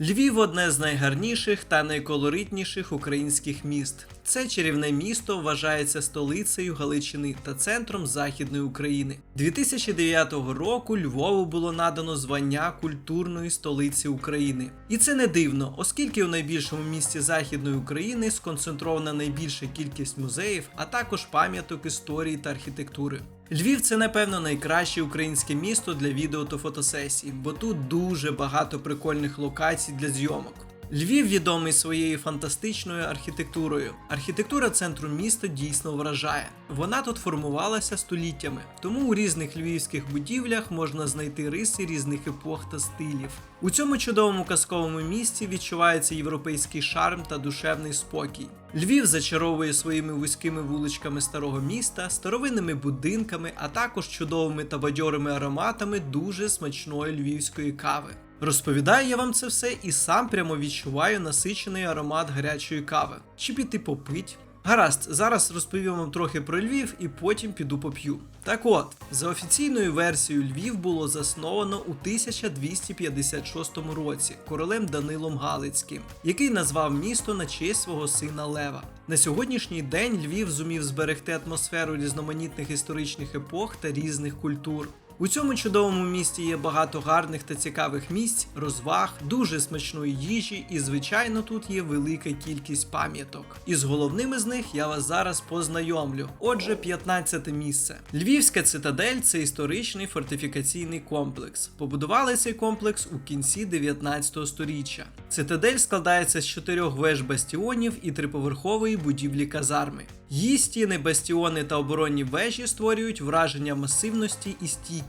Львів одне з найгарніших та найколоритніших українських міст. Це чарівне місто вважається столицею Галичини та центром Західної України. 2009 року Львову було надано звання культурної столиці України. І це не дивно, оскільки у найбільшому місті Західної України сконцентрована найбільша кількість музеїв, а також пам'яток історії та архітектури. Львів це напевно найкраще українське місто для відео та фотосесій, бо тут дуже багато прикольних локацій для зйомок. Львів відомий своєю фантастичною архітектурою. Архітектура центру міста дійсно вражає. Вона тут формувалася століттями, тому у різних львівських будівлях можна знайти риси різних епох та стилів. У цьому чудовому казковому місті відчувається європейський шарм та душевний спокій. Львів зачаровує своїми вузькими вуличками старого міста, старовинними будинками, а також чудовими та бадьорими ароматами дуже смачної львівської кави. Розповідаю я вам це все і сам прямо відчуваю насичений аромат гарячої кави. Чи піти попить? Гаразд, зараз розповім вам трохи про Львів і потім піду поп'ю. Так от, за офіційною версією, Львів було засновано у 1256 році королем Данилом Галицьким, який назвав місто на честь свого сина Лева. На сьогоднішній день Львів зумів зберегти атмосферу різноманітних історичних епох та різних культур. У цьому чудовому місті є багато гарних та цікавих місць, розваг, дуже смачної їжі, і звичайно тут є велика кількість пам'яток. І з головними з них я вас зараз познайомлю. Отже, 15 місце. Львівська цитадель це історичний фортифікаційний комплекс. Побудували цей комплекс у кінці 19 століття. Цитадель складається з чотирьох веж бастіонів і триповерхової будівлі казарми. Її стіни, бастіони та оборонні вежі створюють враження масивності і стійкості.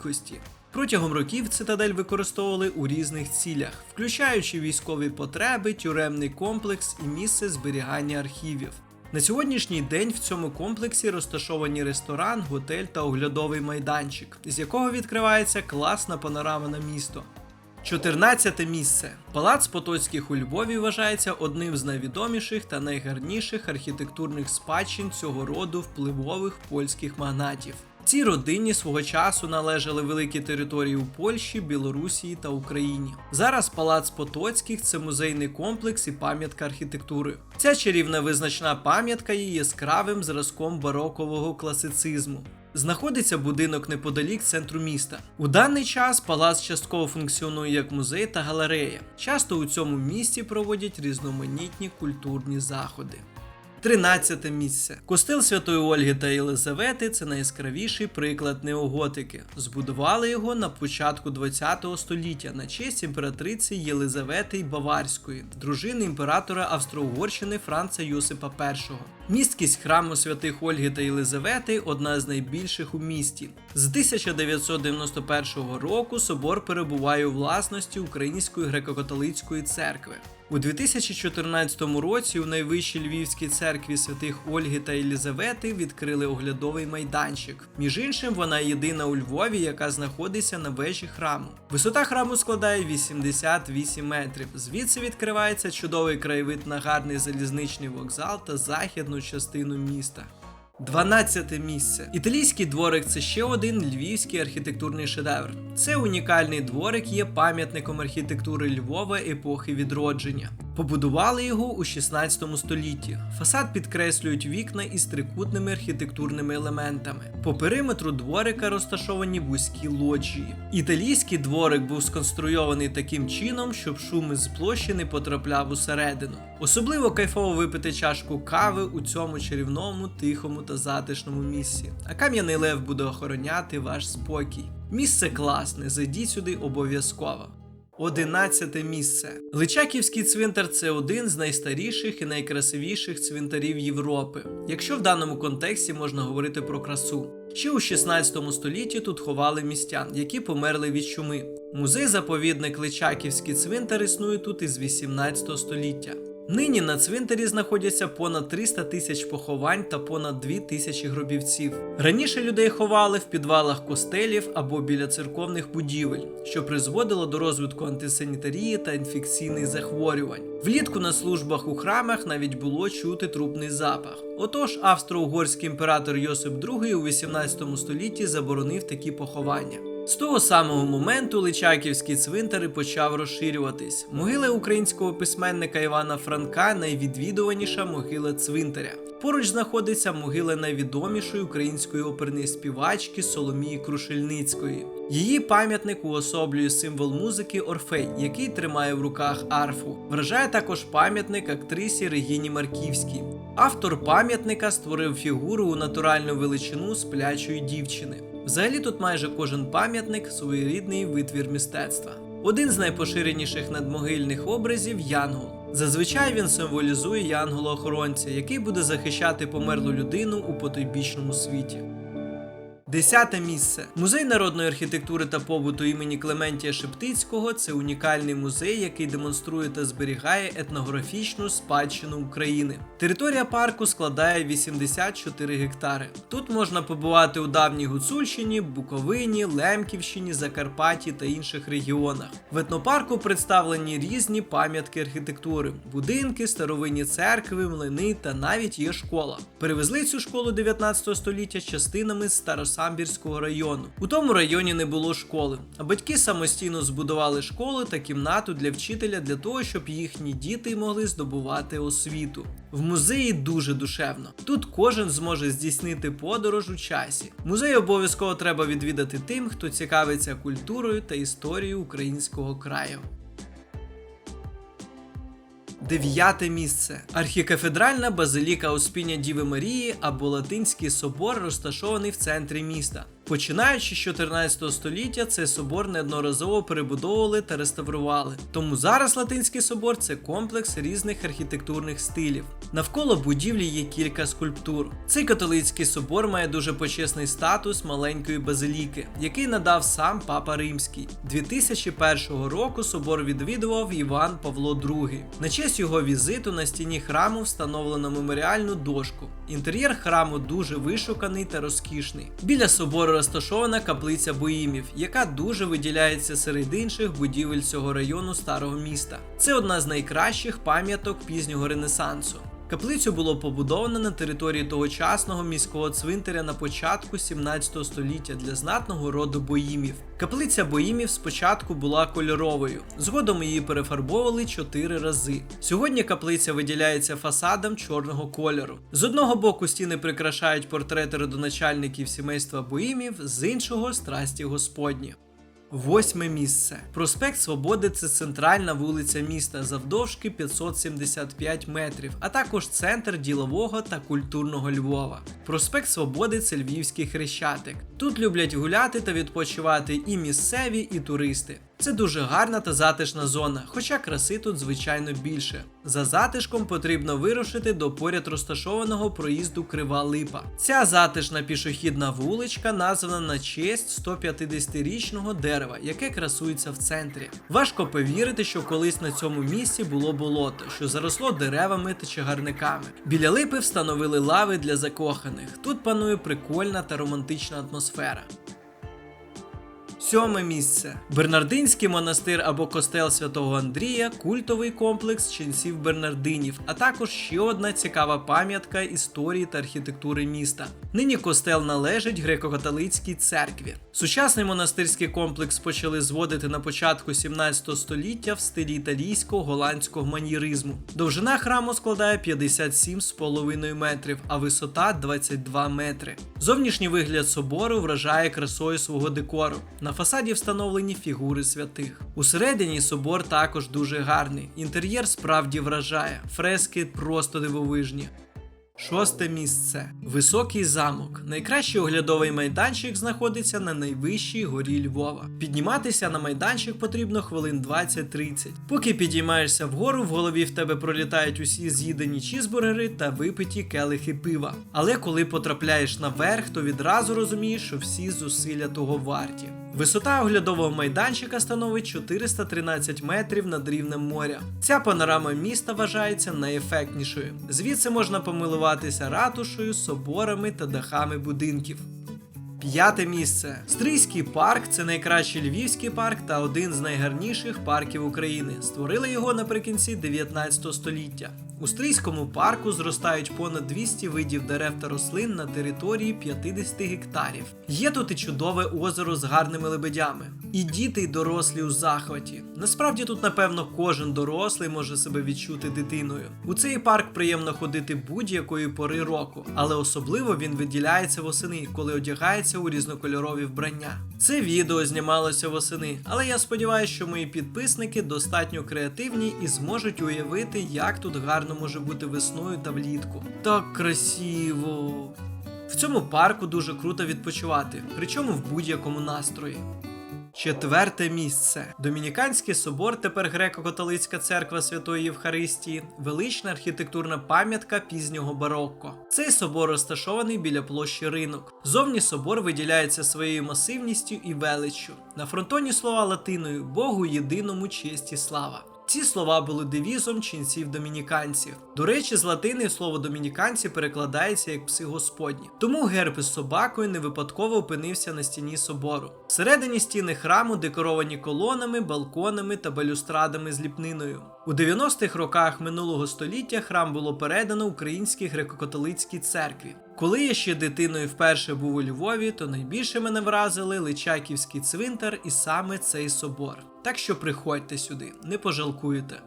Протягом років цитадель використовували у різних цілях, включаючи військові потреби, тюремний комплекс і місце зберігання архівів. На сьогоднішній день в цьому комплексі розташовані ресторан, готель та оглядовий майданчик, з якого відкривається класна панорама на місто. 14 місце. Палац Потоцьких у Львові вважається одним з найвідоміших та найгарніших архітектурних спадщин цього роду впливових польських магнатів. Цій родині свого часу належали великі території у Польщі, Білорусі та Україні. Зараз палац Потоцьких це музейний комплекс і пам'ятка архітектури. Ця чарівна визначна пам'ятка є яскравим зразком барокового класицизму. Знаходиться будинок неподалік центру міста. У даний час палац частково функціонує як музей та галерея. Часто у цьому місті проводять різноманітні культурні заходи. 13 місце. Костел Святої Ольги та Єлизавети це найяскравіший приклад неоготики. Збудували його на початку 20 століття на честь імператриці Єлизавети Баварської, дружини імператора Австро-Угорщини Франца Йосипа І. Місткість храму святих Ольги та Єлизавети одна з найбільших у місті. З 1991 року собор перебуває у власності Української греко-католицької церкви. У 2014 році у найвищій Львівській церкві святих Ольги та Єлізавети відкрили оглядовий майданчик. Між іншим, вона єдина у Львові, яка знаходиться на вежі храму. Висота храму складає 88 метрів. Звідси відкривається чудовий краєвид на гарний залізничний вокзал та західну частину міста. 12 місце. Італійський дворик це ще один львівський архітектурний шедевр. Це унікальний дворик є пам'ятником архітектури Львова епохи відродження. Побудували його у 16 столітті. Фасад підкреслюють вікна із трикутними архітектурними елементами. По периметру дворика розташовані вузькі лоджії. Італійський дворик був сконструйований таким чином, щоб шум із площі не потрапляв усередину. Особливо кайфово випити чашку кави у цьому чарівному, тихому та затишному місці. А кам'яний лев буде охороняти ваш спокій. Місце класне, зайдіть сюди обов'язково. Одинадцяте місце. Личаківський цвинтар це один з найстаріших і найкрасивіших цвинтарів Європи, якщо в даному контексті можна говорити про красу. Ще у 16 столітті тут ховали містян, які померли від чуми. Музей-заповідник Личаківський цвинтар існує тут із 18 століття. Нині на цвинтарі знаходяться понад 300 тисяч поховань та понад 2 тисячі гробівців. Раніше людей ховали в підвалах костелів або біля церковних будівель, що призводило до розвитку антисанітарії та інфекційних захворювань. Влітку на службах у храмах навіть було чути трупний запах. Отож, австро-угорський імператор Йосип II у 18 столітті заборонив такі поховання. З того самого моменту Личаківський цвинтар почав розширюватись. Могила українського письменника Івана Франка найвідвідуваніша могила цвинтаря. Поруч знаходиться могила найвідомішої української оперної співачки Соломії Крушельницької. Її пам'ятник уособлює символ музики Орфей, який тримає в руках арфу. Вражає також пам'ятник актрисі Регіні Марківській. Автор пам'ятника створив фігуру у натуральну величину сплячої дівчини. Взагалі тут майже кожен пам'ятник своєрідний витвір мистецтва. Один з найпоширеніших надмогильних образів Янгол. Зазвичай він символізує янгола-охоронця, який буде захищати померлу людину у потойбічному світі. Десяте місце. Музей народної архітектури та побуту імені Клементія Шептицького це унікальний музей, який демонструє та зберігає етнографічну спадщину України. Територія парку складає 84 гектари. Тут можна побувати у давній Гуцульщині, Буковині, Лемківщині, Закарпатті та інших регіонах. В етнопарку представлені різні пам'ятки архітектури, будинки, старовинні церкви, млини та навіть є школа. Перевезли цю школу 19 століття частинами Старосамбірського району. У тому районі не було школи, а батьки самостійно збудували школу та кімнату для вчителя для того, щоб їхні діти могли здобувати освіту. В музеї дуже душевно. Тут кожен зможе здійснити подорож у часі. Музей обов'язково треба відвідати тим, хто цікавиться культурою та історією українського краю. Дев'яте місце. Архікафедральна базиліка Успіння Діви Марії або Латинський собор розташований в центрі міста. Починаючи з 14 століття, цей собор неодноразово перебудовували та реставрували. Тому зараз Латинський собор це комплекс різних архітектурних стилів. Навколо будівлі є кілька скульптур. Цей католицький собор має дуже почесний статус маленької базиліки, який надав сам Папа Римський. 2001 року собор відвідував Іван Павло II. На честь його візиту на стіні храму встановлено меморіальну дошку. Інтер'єр храму дуже вишуканий та розкішний. Біля собору розташована каплиця Боїмів, яка дуже виділяється серед інших будівель цього району старого міста. Це одна з найкращих пам'яток пізнього Ренесансу. Каплицю було побудовано на території тогочасного міського цвинтаря на початку 17 століття для знатного роду боїмів. Каплиця боїмів спочатку була кольоровою, згодом її перефарбовували чотири рази. Сьогодні каплиця виділяється фасадом чорного кольору. З одного боку стіни прикрашають портрети родоначальників сімейства боїмів, з іншого страсті Господні. Восьме місце. Проспект Свободи це центральна вулиця міста завдовжки 575 метрів, а також центр ділового та культурного Львова. Проспект Свободи це львівський хрещатик. Тут люблять гуляти та відпочивати і місцеві, і туристи. Це дуже гарна та затишна зона, хоча краси тут звичайно більше. За затишком потрібно вирушити до поряд розташованого проїзду Крива Липа. Ця затишна пішохідна вуличка названа на честь 150-річного дерева, яке красується в центрі. Важко повірити, що колись на цьому місці було болото, що заросло деревами та чагарниками. Біля липи встановили лави для закоханих. Тут панує прикольна та романтична атмосфера. Сьоме місце. Бернардинський монастир або костел святого Андрія культовий комплекс ченців Бернардинів, а також ще одна цікава пам'ятка історії та архітектури міста. Нині костел належить греко-католицькій церкві. Сучасний монастирський комплекс почали зводити на початку 17 століття в стилі італійського голландського маніризму. Довжина храму складає 57,5 метрів, а висота 22 метри. Зовнішній вигляд собору вражає красою свого декору. На фасаді встановлені фігури святих. Усередині собор також дуже гарний. Інтер'єр справді вражає, фрески просто дивовижні. Шосте місце. Високий замок. Найкращий оглядовий майданчик знаходиться на найвищій горі Львова. Підніматися на майданчик потрібно хвилин 20-30. Поки підіймаєшся вгору, в голові в тебе пролітають усі з'їдені чізбургери та випиті келихи пива. Але коли потрапляєш наверх, то відразу розумієш, що всі зусилля того варті. Висота оглядового майданчика становить 413 метрів над рівнем моря. Ця панорама міста вважається найефектнішою. Звідси можна помилуватися ратушею, соборами та дахами будинків. П'яте місце. Стрийський парк це найкращий львівський парк та один з найгарніших парків України. Створили його наприкінці 19 століття. У Стрийському парку зростають понад 200 видів дерев та рослин на території 50 гектарів. Є тут і чудове озеро з гарними лебедями. І діти, і дорослі у захваті. Насправді тут, напевно, кожен дорослий може себе відчути дитиною. У цей парк приємно ходити будь-якої пори року, але особливо він виділяється восени, коли одягається у різнокольорові вбрання. Це відео знімалося восени, але я сподіваюся, що мої підписники достатньо креативні і зможуть уявити, як тут гарно може бути весною та влітку. Так красиво. В цьому парку дуже круто відпочивати, причому в будь-якому настрої. Четверте місце. Домініканський собор, тепер греко-католицька церква Святої Євхаристії, велична архітектурна пам'ятка пізнього барокко. Цей собор розташований біля площі ринок. Зовні собор виділяється своєю масивністю і величчю. На фронтоні слова латиною Богу єдиному честь і слава. Ці слова були девізом ченців домініканців. До речі, з латини слово домініканці перекладається як пси господні. Тому герб із собакою не випадково опинився на стіні собору. Всередині стіни храму декоровані колонами, балконами та балюстрадами з ліпниною. У 90-х роках минулого століття храм було передано Українській греко-католицькій церкві. Коли я ще дитиною вперше був у Львові, то найбільше мене вразили Личаківський цвинтар і саме цей собор. Так що приходьте сюди, не пожалкуєте.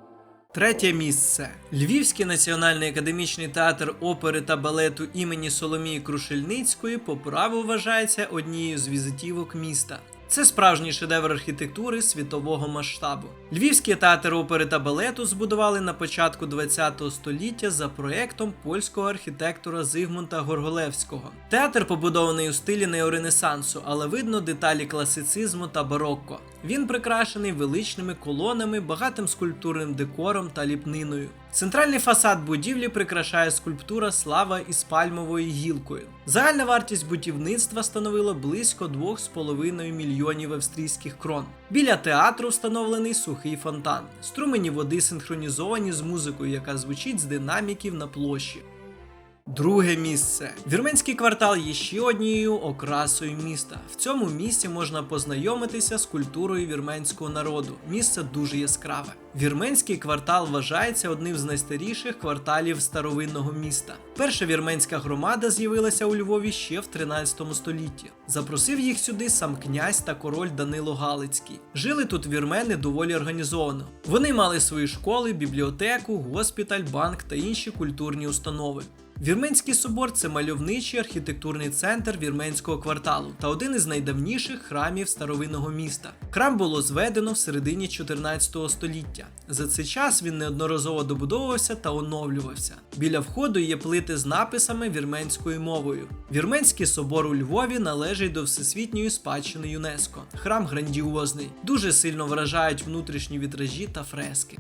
Третє місце. Львівський національний академічний театр опери та балету імені Соломії Крушельницької по праву вважається однією з візитівок міста. Це справжній шедевр архітектури світового масштабу. Львівський театр опери та балету збудували на початку ХХ століття за проектом польського архітектора Зигмунта Горголевського. Театр побудований у стилі неоренесансу, але видно деталі класицизму та барокко. Він прикрашений величними колонами, багатим скульптурним декором та ліпниною. Центральний фасад будівлі прикрашає скульптура Слава із пальмовою гілкою. Загальна вартість будівництва становила близько 2,5 мільйонів австрійських крон. Біля театру встановлений сухий фонтан. Струмені води синхронізовані з музикою, яка звучить з динаміків на площі. Друге місце. Вірменський квартал є ще однією окрасою міста. В цьому місці можна познайомитися з культурою вірменського народу. Місце дуже яскраве. Вірменський квартал вважається одним з найстаріших кварталів старовинного міста. Перша вірменська громада з'явилася у Львові ще в 13 столітті. Запросив їх сюди сам князь та король Данило Галицький. Жили тут вірмени доволі організовано. Вони мали свої школи, бібліотеку, госпіталь, банк та інші культурні установи. Вірменський собор це мальовничий архітектурний центр вірменського кварталу та один із найдавніших храмів старовинного міста. Храм було зведено в середині 14 століття. За цей час він неодноразово добудовувався та оновлювався. Біля входу є плити з написами вірменською мовою. Вірменський собор у Львові належить до всесвітньої спадщини ЮНЕСКО. Храм грандіозний, дуже сильно вражають внутрішні вітражі та фрески.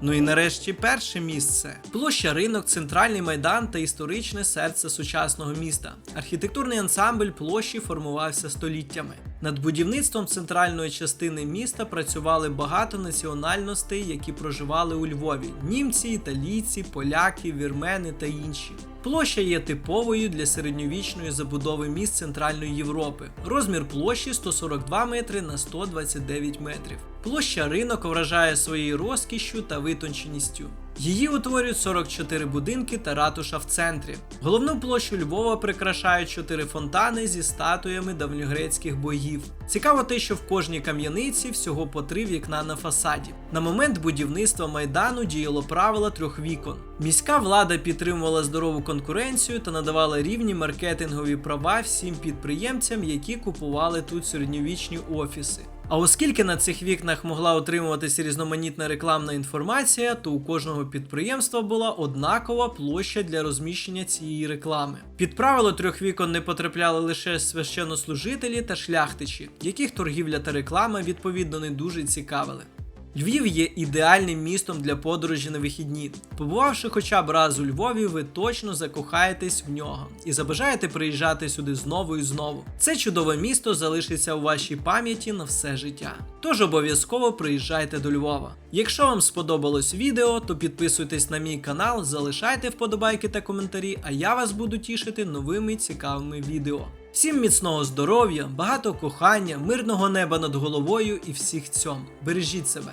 Ну і нарешті перше місце. Площа ринок, центральний майдан та історичне серце сучасного міста. Архітектурний ансамбль площі формувався століттями. Над будівництвом центральної частини міста працювали багато національностей, які проживали у Львові: німці, італійці, поляки, вірмени та інші. Площа є типовою для середньовічної забудови міст Центральної Європи. Розмір площі 142 метри на 129 метрів. Площа ринок вражає своєю розкішшю та витонченістю. Її утворюють 44 будинки та ратуша в центрі. Головну площу Львова прикрашають чотири фонтани зі статуями давньогрецьких богів. Цікаво те, що в кожній кам'яниці всього по три вікна на фасаді. На момент будівництва майдану діяло правило трьох вікон. Міська влада підтримувала здорову конкуренцію та надавала рівні маркетингові права всім підприємцям, які купували тут середньовічні офіси. А оскільки на цих вікнах могла отримуватися різноманітна рекламна інформація, то у кожного підприємства була однакова площа для розміщення цієї реклами. Під правило трьох вікон не потрапляли лише священнослужителі та шляхтичі, яких торгівля та реклама відповідно не дуже цікавили. Львів є ідеальним містом для подорожі на вихідні. Побувавши хоча б раз у Львові, ви точно закохаєтесь в нього і забажаєте приїжджати сюди знову і знову. Це чудове місто залишиться у вашій пам'яті на все життя. Тож обов'язково приїжджайте до Львова. Якщо вам сподобалось відео, то підписуйтесь на мій канал, залишайте вподобайки та коментарі, а я вас буду тішити новими цікавими відео. Всім міцного здоров'я, багато кохання, мирного неба над головою і всіх цьом. Бережіть себе.